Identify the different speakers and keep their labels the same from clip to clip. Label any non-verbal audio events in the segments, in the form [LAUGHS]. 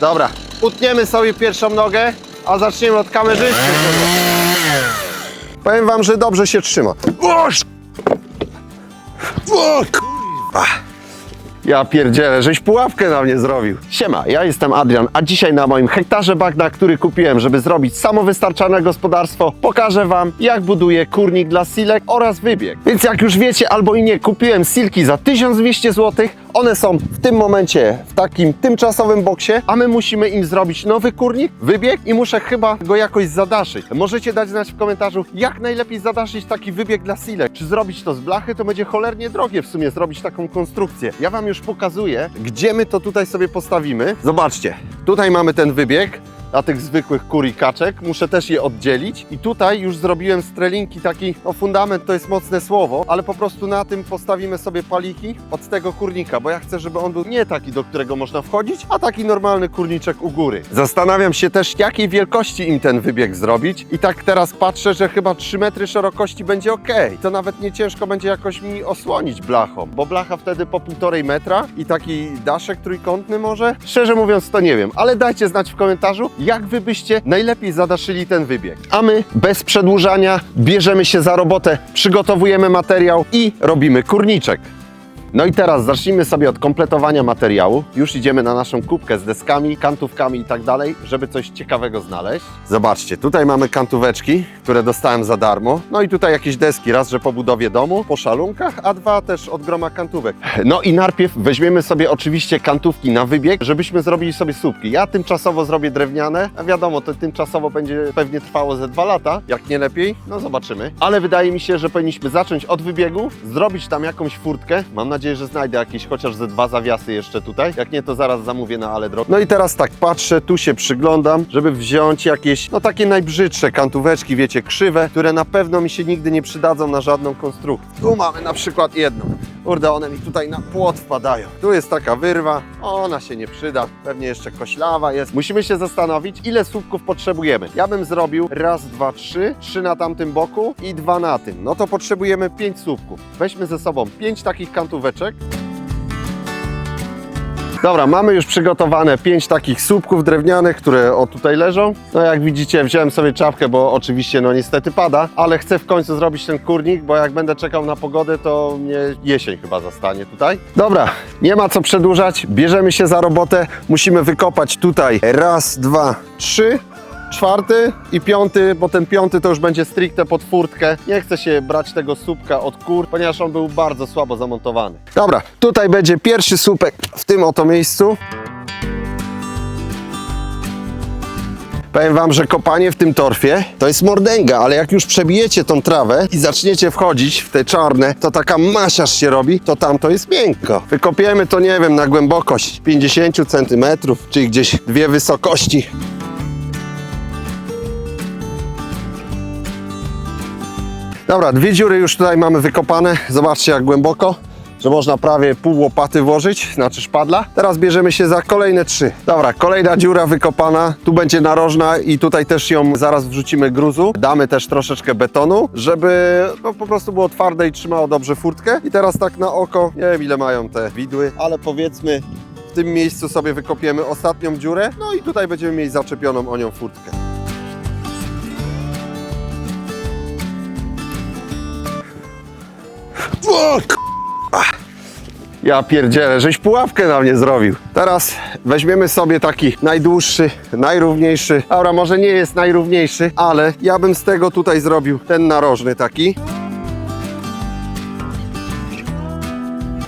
Speaker 1: Dobra, utniemy sobie pierwszą nogę, a zaczniemy od kamerzysty. Powiem wam, że dobrze się trzyma. Oż! O. Ja pierdzielę, żeś pułapkę na mnie zrobił. Siema, ja jestem Adrian, a dzisiaj na moim hektarze bagna, który kupiłem, żeby zrobić samowystarczalne gospodarstwo, pokażę wam, jak buduję kurnik dla silek oraz wybieg. Więc jak już wiecie albo i nie, kupiłem silki za 1200 zł. One są w tym momencie w takim tymczasowym boksie, a my musimy im zrobić nowy kurnik, wybieg i muszę chyba go jakoś zadaszyć. Możecie dać znać w komentarzu, jak najlepiej zadaszyć taki wybieg dla silek. Czy zrobić to z blachy, to będzie cholernie drogie w sumie zrobić taką konstrukcję. Ja wam już pokazuję, gdzie my to tutaj sobie postawimy. Zobaczcie, tutaj mamy ten wybieg dla tych zwykłych kur i kaczek. Muszę też je oddzielić. I tutaj już zrobiłem strelinki taki, no fundament to jest mocne słowo, ale po prostu na tym postawimy sobie paliki od tego kurnika, bo ja chcę, żeby on był nie taki, do którego można wchodzić, a taki normalny kurniczek u góry. Zastanawiam się też, jakiej wielkości im ten wybieg zrobić i tak teraz patrzę, że chyba 3 metry szerokości będzie ok. To nawet nie ciężko będzie jakoś mi osłonić blachą, bo blacha wtedy po półtorej metra i taki daszek trójkątny może? Szczerze mówiąc to nie wiem, ale dajcie znać w komentarzu, jak wy byście najlepiej zadaszyli ten wybieg. A my bez przedłużania bierzemy się za robotę, przygotowujemy materiał i robimy kurniczek. No i teraz zacznijmy sobie od kompletowania materiału. Już idziemy na naszą kubkę z deskami, kantówkami i tak dalej, żeby coś ciekawego znaleźć. Zobaczcie, tutaj mamy kantóweczki, które dostałem za darmo. No i tutaj jakieś deski, raz, że po budowie domu, po szalunkach, a dwa też od groma kantówek. No i najpierw weźmiemy sobie oczywiście kantówki na wybieg, żebyśmy zrobili sobie słupki. Ja tymczasowo zrobię drewniane, a wiadomo, to tymczasowo będzie pewnie trwało ze dwa lata, jak nie lepiej, no zobaczymy. Ale wydaje mi się, że powinniśmy zacząć od wybiegu, zrobić tam jakąś furtkę. Mam nadzieję, że znajdę jakieś chociaż ze dwa zawiasy jeszcze tutaj. Jak nie, to zaraz zamówię na ale. No i teraz tak patrzę, tu się przyglądam, żeby wziąć jakieś, no takie najbrzydsze kantóweczki, wiecie, krzywe, które na pewno mi się nigdy nie przydadzą na żadną konstrukcję. Tu mamy na przykład jedną. Kurde, one mi tutaj na płot wpadają. Tu jest taka wyrwa, ona się nie przyda. Pewnie jeszcze koślawa jest. Musimy się zastanowić, ile słupków potrzebujemy. Ja bym zrobił raz, dwa, trzy, trzy na tamtym boku i dwa na tym. No to potrzebujemy pięć słupków. Weźmy ze sobą pięć takich kantóweczek. Dobra, mamy już przygotowane pięć takich słupków drewnianych, które o tutaj leżą. No jak widzicie, wziąłem sobie czapkę, bo oczywiście no niestety pada, ale chcę w końcu zrobić ten kurnik, bo jak będę czekał na pogodę, to mnie jesień chyba zastanie tutaj. Dobra, nie ma co przedłużać, bierzemy się za robotę. Musimy wykopać tutaj raz, dwa, trzy. Czwarty i piąty, bo ten piąty to już będzie stricte pod furtkę. Nie chcę się brać tego słupka od kur, ponieważ on był bardzo słabo zamontowany. Dobra, tutaj będzie pierwszy słupek w tym oto miejscu. Powiem wam, że kopanie w tym torfie to jest mordęga, ale jak już przebijecie tą trawę i zaczniecie wchodzić w te czarne, to taka masiarz się robi, to tam to jest miękko. Wykopiemy to, nie wiem, na głębokość 50 cm, czyli gdzieś dwie wysokości. Dobra, dwie dziury już tutaj mamy wykopane. Zobaczcie jak głęboko, że można prawie pół łopaty włożyć, znaczy szpadla. Teraz bierzemy się za kolejne trzy. Dobra, kolejna dziura wykopana. Tu będzie narożna i tutaj też ją zaraz wrzucimy gruzu. Damy też troszeczkę betonu, żeby no, po prostu było twarde i trzymało dobrze furtkę. I teraz tak na oko, nie wiem ile mają te widły, ale powiedzmy w tym miejscu sobie wykopiemy ostatnią dziurę. No i tutaj będziemy mieli zaczepioną o nią furtkę. O, k***a. Ja pierdzielę, żeś pułapkę na mnie zrobił. Teraz weźmiemy sobie taki najdłuższy, najrówniejszy. Dobra, może nie jest najrówniejszy, ale ja bym z tego tutaj zrobił ten narożny taki.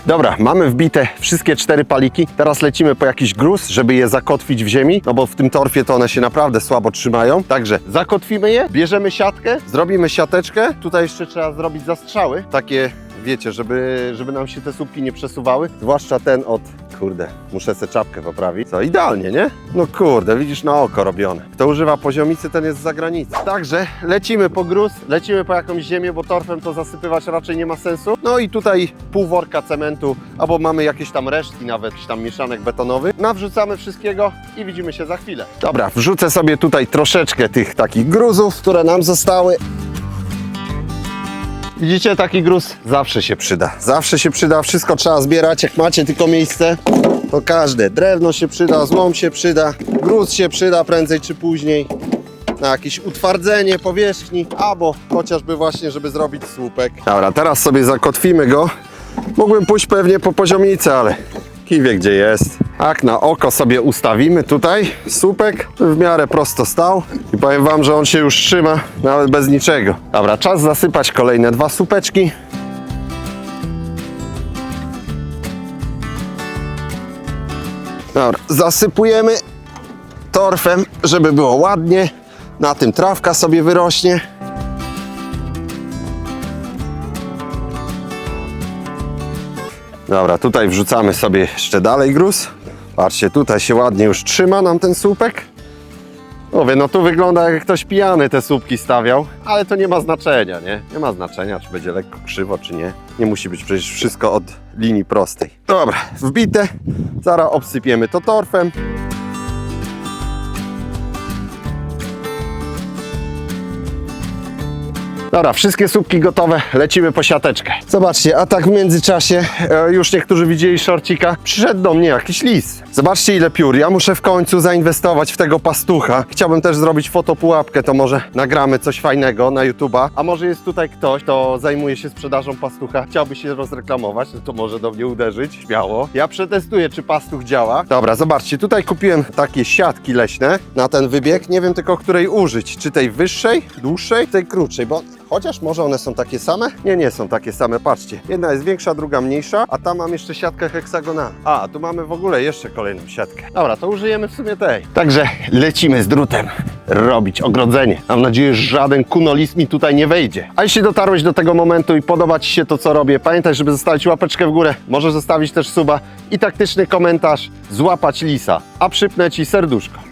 Speaker 1: Dobra, mamy wbite wszystkie cztery paliki. Teraz lecimy po jakiś gruz, żeby je zakotwić w ziemi, no bo w tym torfie to one się naprawdę słabo trzymają. Także zakotwimy je, bierzemy siatkę, zrobimy siateczkę. Tutaj jeszcze trzeba zrobić zastrzały, takie wiecie, żeby, żeby nam się te słupki nie przesuwały. Zwłaszcza ten od, kurde, muszę sobie czapkę poprawić. Co, idealnie, nie? No kurde, widzisz, na oko robione. Kto używa poziomicy, ten jest z zagranicy. Także lecimy po gruz, lecimy po jakąś ziemię, bo torfem to zasypywać raczej nie ma sensu. No i tutaj pół worka cementu, albo mamy jakieś tam resztki, nawet jakiś tam mieszanek betonowy. Nawrzucamy wszystkiego i widzimy się za chwilę. Dobra, wrzucę sobie tutaj troszeczkę tych takich gruzów, które nam zostały. Widzicie, taki gruz zawsze się przyda. Zawsze się przyda, wszystko trzeba zbierać, jak macie tylko miejsce. To każde. Drewno się przyda, złom się przyda, gruz się przyda prędzej czy później. Na jakieś utwardzenie powierzchni, albo chociażby właśnie, żeby zrobić słupek. Dobra, teraz sobie zakotwimy go. Mógłbym pójść pewnie po poziomicę, ale kij wie gdzie jest. Tak, na oko sobie ustawimy tutaj słupek, w miarę prosto stał i powiem Wam, że on się już trzyma nawet bez niczego. Dobra, czas zasypać kolejne dwa słupeczki. Dobra, zasypujemy torfem, żeby było ładnie. Na tym trawka sobie wyrośnie. Dobra, tutaj wrzucamy sobie jeszcze dalej gruz. Patrzcie, tutaj się ładnie już trzyma nam ten słupek. Mówię, no tu wygląda jak ktoś pijany te słupki stawiał, ale to nie ma znaczenia, nie? Nie ma znaczenia, czy będzie lekko krzywo, czy nie. Nie musi być przecież wszystko od linii prostej. Dobra, wbite. Zaraz obsypiemy to torfem. Dobra, wszystkie słupki gotowe, lecimy po siateczkę. Zobaczcie, a tak w międzyczasie, e, już niektórzy widzieli shorcika, przyszedł do mnie jakiś lis. Zobaczcie ile piór, ja muszę w końcu zainwestować w tego pastucha. Chciałbym też zrobić fotopułapkę, to może nagramy coś fajnego na YouTube'a. A może jest tutaj ktoś, kto zajmuje się sprzedażą pastucha, chciałby się rozreklamować, no to może do mnie uderzyć, śmiało. Ja przetestuję, czy pastuch działa. Dobra, zobaczcie, tutaj kupiłem takie siatki leśne na ten wybieg, nie wiem tylko której użyć, czy tej wyższej, dłuższej, tej krótszej, bo Chociaż może one są takie same? Nie, nie są takie same, patrzcie. Jedna jest większa, druga mniejsza, a tam mam jeszcze siatkę heksagonalną. A, tu mamy w ogóle jeszcze kolejną siatkę. Dobra, to użyjemy w sumie tej. Także lecimy z drutem robić ogrodzenie. Mam nadzieję, że żaden kunolis mi tutaj nie wejdzie. A jeśli dotarłeś do tego momentu i podoba Ci się to, co robię, pamiętaj, żeby zostawić łapeczkę w górę, możesz zostawić też suba i taktyczny komentarz, złapać lisa, a przypnę Ci serduszko.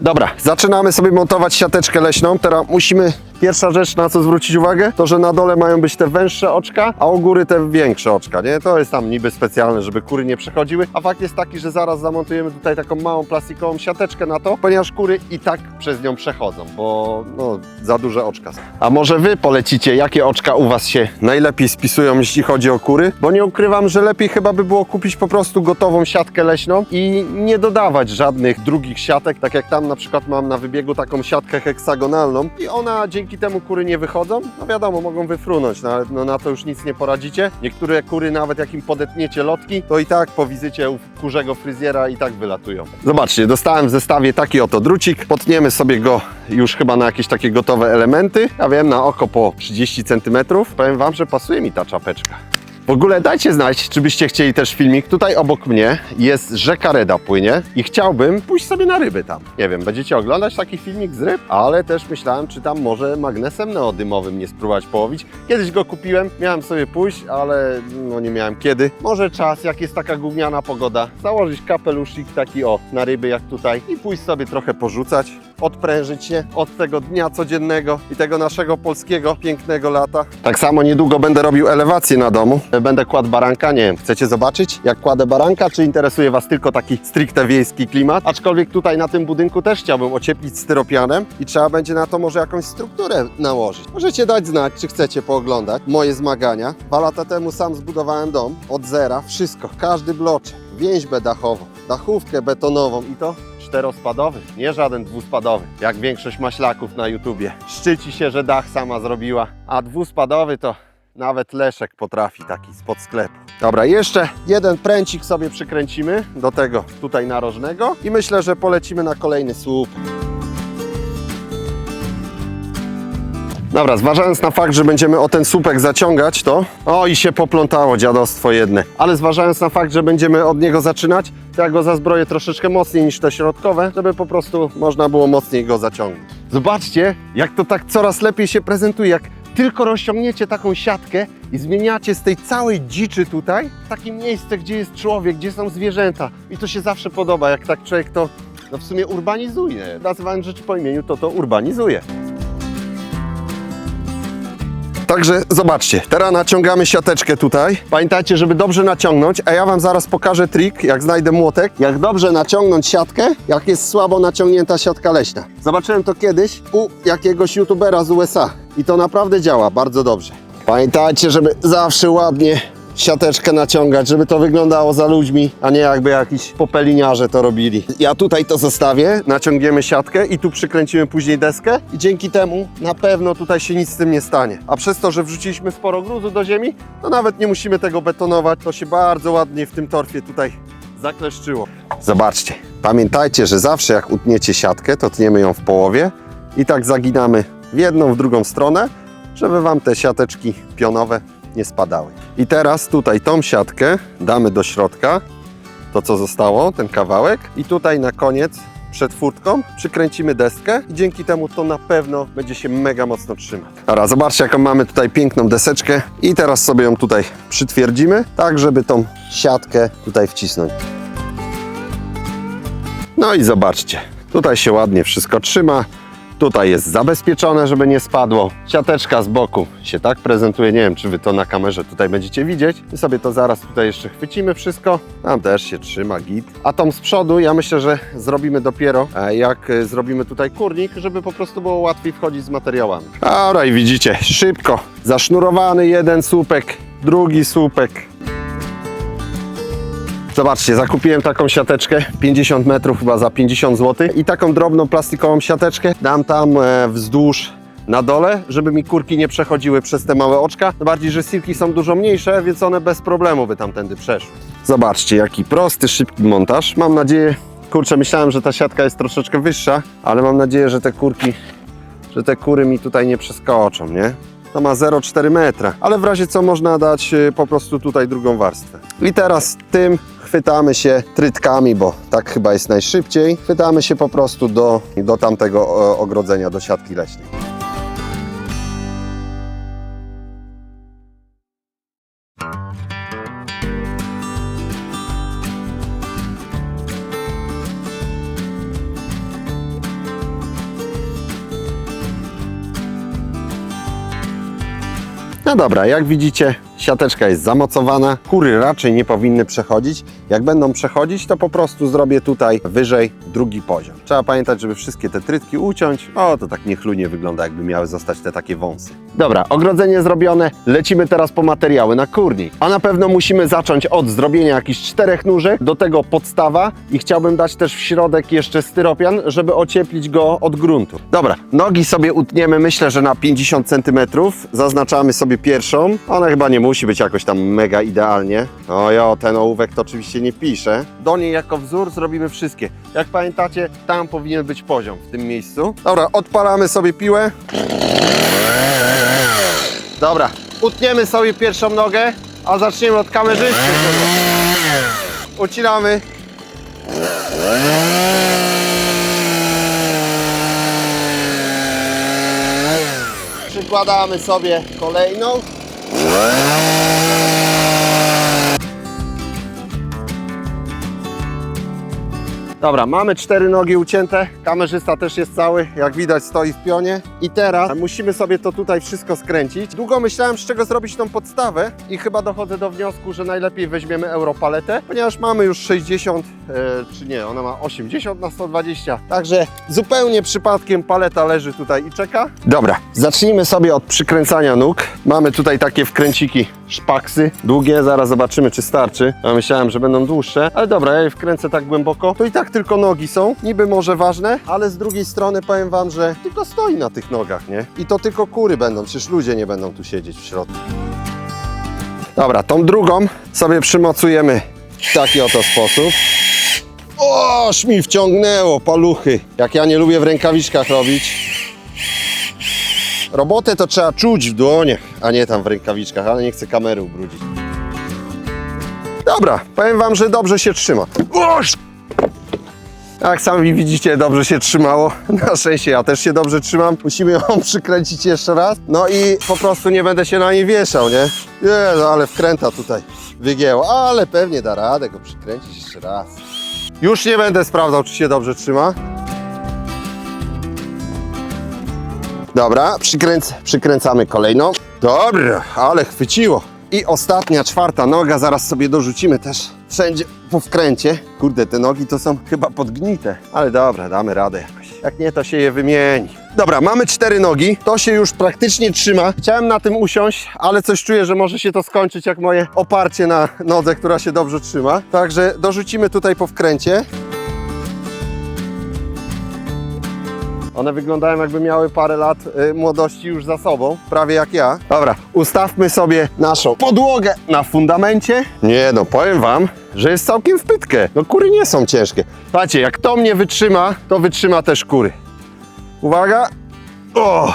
Speaker 1: Dobra, zaczynamy sobie montować siateczkę leśną. Teraz musimy, pierwsza rzecz na co zwrócić uwagę, to że na dole mają być te węższe oczka, a u góry te większe oczka, nie? To jest tam niby specjalne, żeby kury nie przechodziły, a fakt jest taki, że zaraz zamontujemy tutaj taką małą plastikową siateczkę na to, ponieważ kury i tak przez nią przechodzą, bo no, za duże oczka są. A może Wy polecicie, jakie oczka u Was się najlepiej spisują, jeśli chodzi o kury? Bo nie ukrywam, że lepiej chyba by było kupić po prostu gotową siatkę leśną i nie dodawać żadnych drugich siatek, tak jak tam na przykład mam na wybiegu taką siatkę heksagonalną i ona dzięki temu kury nie wychodzą. No wiadomo, mogą wyfrunąć, no ale no, na to już nic nie poradzicie. Niektóre kury nawet jak im podetniecie lotki, to i tak po wizycie u kurzego fryzjera i tak wylatują. Zobaczcie, dostałem w zestawie taki oto drucik. Potniemy sobie go już chyba na jakieś takie gotowe elementy. Ja wiem, na oko po 30 cm. Powiem Wam, że pasuje mi ta czapeczka. W ogóle dajcie znać, czy byście chcieli też filmik. Tutaj obok mnie jest rzeka Reda płynie i chciałbym pójść sobie na ryby tam. Nie wiem, będziecie oglądać taki filmik z ryb, ale też myślałem, czy tam może magnesem neodymowym nie spróbować połowić. Kiedyś go kupiłem, miałem sobie pójść, ale no nie miałem kiedy. Może czas, jak jest taka gówniana pogoda, założyć kapeluszik taki o, na ryby jak tutaj i pójść sobie trochę porzucać, odprężyć się od tego dnia codziennego i tego naszego polskiego pięknego lata. Tak samo niedługo będę robił elewację na domu. Będę kładł baranka, nie wiem, chcecie zobaczyć jak kładę baranka, czy interesuje Was tylko taki stricte wiejski klimat? Aczkolwiek tutaj na tym budynku też chciałbym ocieplić styropianem i trzeba będzie na to może jakąś strukturę nałożyć. Możecie dać znać, czy chcecie pooglądać moje zmagania. Dwa lata temu sam zbudowałem dom od zera, wszystko, każdy bloczek, więźbę dachową, dachówkę betonową i to czterospadowy, nie żaden dwuspadowy, jak większość maślaków na YouTubie. Szczyci się, że dach sama zrobiła, a dwuspadowy to nawet Leszek potrafi taki spod sklepu. Dobra, jeszcze jeden pręcik sobie przykręcimy do tego tutaj narożnego i myślę, że polecimy na kolejny słup. Dobra, zważając na fakt, że będziemy o ten słupek zaciągać to... O, i się poplątało dziadostwo jedne. Ale zważając na fakt, że będziemy od niego zaczynać, to ja go zazbroję troszeczkę mocniej niż te środkowe, żeby po prostu można było mocniej go zaciągnąć. Zobaczcie, jak to tak coraz lepiej się prezentuje, jak tylko rozciągniecie taką siatkę i zmieniacie z tej całej dziczy tutaj takie miejsce, gdzie jest człowiek, gdzie są zwierzęta. I to się zawsze podoba, jak tak człowiek to no w sumie urbanizuje. Nazywając rzeczy po imieniu, to to urbanizuje. Także zobaczcie, teraz naciągamy siateczkę tutaj. Pamiętajcie, żeby dobrze naciągnąć, a ja Wam zaraz pokażę trik, jak znajdę młotek, jak dobrze naciągnąć siatkę, jak jest słabo naciągnięta siatka leśna. Zobaczyłem to kiedyś u jakiegoś youtubera z USA i to naprawdę działa bardzo dobrze. Pamiętajcie, żeby zawsze ładnie siateczkę naciągać, żeby to wyglądało za ludźmi, a nie jakby jakiś popeliniarze to robili. Ja tutaj to zostawię, naciągniemy siatkę i tu przykręcimy później deskę i dzięki temu na pewno tutaj się nic z tym nie stanie. A przez to, że wrzuciliśmy sporo gruzu do ziemi, to nawet nie musimy tego betonować, to się bardzo ładnie w tym torfie tutaj zakleszczyło. Zobaczcie, pamiętajcie, że zawsze jak utniecie siatkę, to tniemy ją w połowie i tak zaginamy w jedną, w drugą stronę, żeby Wam te siateczki pionowe nie spadały. I teraz tutaj tą siatkę damy do środka, to co zostało, ten kawałek i tutaj na koniec przed furtką przykręcimy deskę i dzięki temu to na pewno będzie się mega mocno trzymać. Dobra, zobaczcie jaką mamy tutaj piękną deseczkę i teraz sobie ją tutaj przytwierdzimy, tak żeby tą siatkę tutaj wcisnąć. No i zobaczcie, tutaj się ładnie wszystko trzyma. Tutaj jest zabezpieczone, żeby nie spadło. Siateczka z boku się tak prezentuje. Nie wiem, czy wy to na kamerze tutaj będziecie widzieć. My sobie to zaraz tutaj jeszcze chwycimy wszystko. Tam też się trzyma git. A tą z przodu ja myślę, że zrobimy dopiero e, jak e, zrobimy tutaj kurnik, żeby po prostu było łatwiej wchodzić z materiałami. Dobra i widzicie, szybko. Zasznurowany jeden słupek, drugi słupek. Zobaczcie, zakupiłem taką siateczkę 50 metrów chyba za 50 zł i taką drobną plastikową siateczkę dam tam e, wzdłuż na dole, żeby mi kurki nie przechodziły przez te małe oczka. No bardziej, że silki są dużo mniejsze, więc one bez problemu by tamtędy przeszły. Zobaczcie, jaki prosty, szybki montaż. Mam nadzieję, kurczę, myślałem, że ta siatka jest troszeczkę wyższa, ale mam nadzieję, że te kurki, że te kury mi tutaj nie przeskoczą, nie? To ma 0,4 metra, ale w razie co można dać y, po prostu tutaj drugą warstwę. I teraz tym chwytamy się trytkami, bo tak chyba jest najszybciej. Chwytamy się po prostu do, do tamtego ogrodzenia, do siatki leśnej. No dobra, jak widzicie, siateczka jest zamocowana. Kury raczej nie powinny przechodzić. Jak będą przechodzić, to po prostu zrobię tutaj wyżej drugi poziom. Trzeba pamiętać, żeby wszystkie te trytki uciąć. O, to tak niechlujnie wygląda, jakby miały zostać te takie wąsy. Dobra, ogrodzenie zrobione. Lecimy teraz po materiały na kurnik. A na pewno musimy zacząć od zrobienia jakichś czterech nóżek, do tego podstawa i chciałbym dać też w środek jeszcze styropian, żeby ocieplić go od gruntu. Dobra, nogi sobie utniemy, myślę, że na 50 cm. Zaznaczamy sobie pierwszą. Ona chyba nie musi być jakoś tam mega idealnie. Ojo, ten ołówek to oczywiście nie pisze. Do niej jako wzór zrobimy wszystkie. Jak pamiętacie, tam powinien być poziom w tym miejscu. Dobra, odpalamy sobie piłę. Dobra, utniemy sobie pierwszą nogę, a zaczniemy od kamerzysty. Ucinamy. Przykładamy sobie kolejną. Wow. Dobra, mamy cztery nogi ucięte, kamerzysta też jest cały, jak widać stoi w pionie. I teraz musimy sobie to tutaj wszystko skręcić. Długo myślałem z czego zrobić tą podstawę i chyba dochodzę do wniosku, że najlepiej weźmiemy europaletę, ponieważ mamy już 60, e, czy nie, ona ma 80 na 120. Także zupełnie przypadkiem paleta leży tutaj i czeka. Dobra, zacznijmy sobie od przykręcania nóg. Mamy tutaj takie wkręciki szpaksy, długie, zaraz zobaczymy czy starczy. Ja myślałem, że będą dłuższe, ale dobra, ja je wkręcę tak głęboko. To i tak tylko nogi są, niby może ważne, ale z drugiej strony powiem wam, że tylko stoi na tych nogach, nie? I to tylko kury będą, przecież ludzie nie będą tu siedzieć w środku. Dobra, tą drugą sobie przymocujemy w taki oto sposób. O, mi wciągnęło, paluchy. Jak ja nie lubię w rękawiczkach robić. Robotę to trzeba czuć w dłoniach, a nie tam w rękawiczkach, ale nie chcę kamery ubrudzić. Dobra, powiem wam, że dobrze się trzyma. Oż! Jak sami widzicie, dobrze się trzymało. Na szczęście ja też się dobrze trzymam. Musimy ją [LAUGHS] przykręcić jeszcze raz. No i po prostu nie będę się na niej wieszał, nie? No ale wkręta tutaj wygięło, ale pewnie da radę go przykręcić jeszcze raz. Już nie będę sprawdzał, czy się dobrze trzyma. Dobra, przykręc, przykręcamy kolejną. Dobra, ale chwyciło. I ostatnia, czwarta noga, zaraz sobie dorzucimy też wszędzie po wkręcie. Kurde, te nogi to są chyba podgnite, ale dobra, damy radę jakoś. Jak nie, to się je wymieni. Dobra, mamy cztery nogi, to się już praktycznie trzyma. Chciałem na tym usiąść, ale coś czuję, że może się to skończyć jak moje oparcie na nodze, która się dobrze trzyma. Także dorzucimy tutaj po wkręcie. One wyglądają jakby miały parę lat y, młodości już za sobą, prawie jak ja. Dobra, ustawmy sobie naszą podłogę na fundamencie. Nie no, powiem wam, że jest całkiem w pytkę. No kury nie są ciężkie. Słuchajcie, jak to mnie wytrzyma, to wytrzyma też kury. Uwaga. O,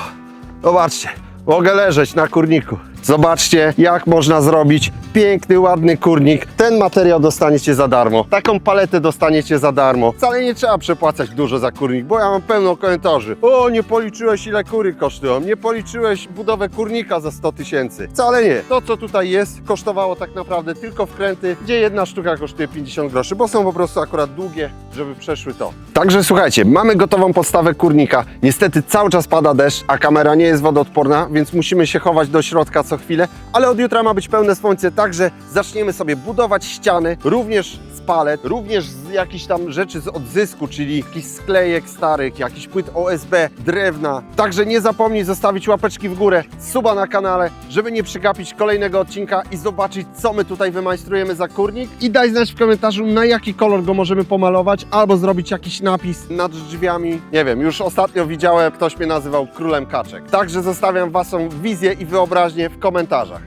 Speaker 1: zobaczcie, mogę leżeć na kurniku. Zobaczcie, jak można zrobić piękny, ładny kurnik. Ten materiał dostaniecie za darmo. Taką paletę dostaniecie za darmo. Wcale nie trzeba przepłacać dużo za kurnik, bo ja mam pełno komentarzy. O, nie policzyłeś ile kury kosztują. Nie policzyłeś budowę kurnika za 100 tysięcy. Wcale nie. To, co tutaj jest, kosztowało tak naprawdę tylko wkręty, gdzie jedna sztuka kosztuje 50 groszy, bo są po prostu akurat długie, żeby przeszły to. Także słuchajcie, mamy gotową podstawę kurnika. Niestety cały czas pada deszcz, a kamera nie jest wodoodporna, więc musimy się chować do środka co chwilę, ale od jutra ma być pełne słońce, także zaczniemy sobie budować ściany, również z palet, również z jakichś tam rzeczy z odzysku, czyli jakichś sklejek starych, jakichś płyt OSB, drewna. Także nie zapomnij zostawić łapeczki w górę, suba na kanale, żeby nie przegapić kolejnego odcinka i zobaczyć, co my tutaj wymajstrujemy za kurnik. I daj znać w komentarzu, na jaki kolor go możemy pomalować, albo zrobić jakiś napis nad drzwiami. Nie wiem, już ostatnio widziałem, ktoś mnie nazywał królem kaczek. Także zostawiam waszą wizję i wyobraźnię w komentarzach.